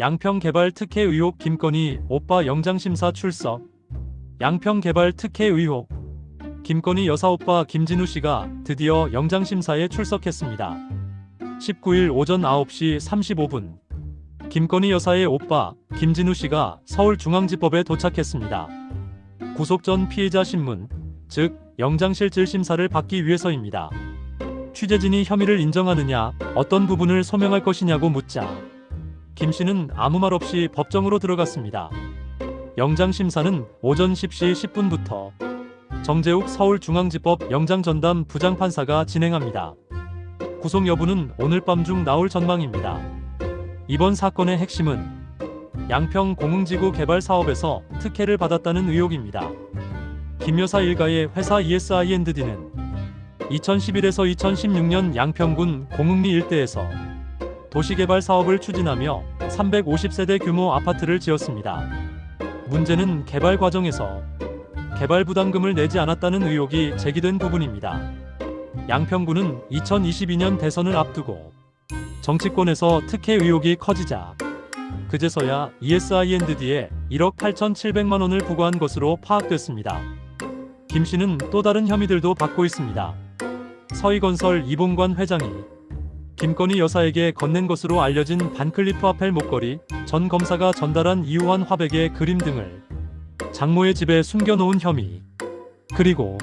양평개발 특혜 의혹 김건희 오빠 영장심사 출석. 양평개발 특혜 의혹. 김건희 여사 오빠 김진우 씨가 드디어 영장심사에 출석했습니다. 19일 오전 9시 35분. 김건희 여사의 오빠 김진우 씨가 서울중앙지법에 도착했습니다. 구속 전 피해자 신문, 즉 영장실질 심사를 받기 위해서입니다. 취재진이 혐의를 인정하느냐, 어떤 부분을 소명할 것이냐고 묻자 김 씨는 아무 말 없이 법정으로 들어갔습니다. 영장 심사는 오전 10시 10분부터 정재욱 서울중앙지법 영장 전담 부장판사가 진행합니다. 구속 여부는 오늘 밤 중 나올 전망입니다. 이번 사건의 핵심은 양평 공흥지구 개발 사업에서 특혜를 받았다는 의혹입니다. 김 여사 일가의 회사 E ESINDD는 2011에서 2016년 양평군 공흥리 일대에서 도시개발 사업을 추진하며 350세대 규모 아파트를 지었습니다. 문제는 개발 과정에서 개발 부담금을 내지 않았다는 의혹이 제기된 부분입니다. 양평군은 2022년 대선을 앞두고 정치권에서 특혜 의혹이 커지자 그제서야 ESINDD에 1억 8,700만 원을 부과한 것으로 파악됐습니다. 김 씨는 또 다른 혐의들도 받고 있습니다. 서희건설 이봉관 회장이 김건희 여사에게 건넨 것으로 알려진 반클리프 아펠 목걸이, 전 검사가 전달한 이우환 화백의 그림 등을 장모의 집에 숨겨놓은 혐의, 그리고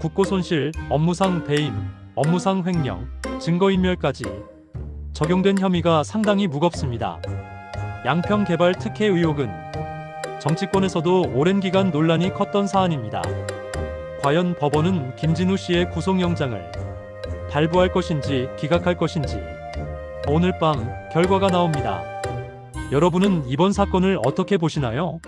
국고 손실, 업무상 배임, 업무상 횡령, 증거인멸까지 적용된 혐의가 상당히 무겁습니다. 양평 개발 특혜 의혹은 정치권에서도 오랜 기간 논란이 컸던 사안입니다. 과연 법원은 김진우 씨의 구속영장을 발부할 것인지 기각할 것인지 오늘 밤 결과가 나옵니다. 여러분은 이번 사건을 어떻게 보시나요?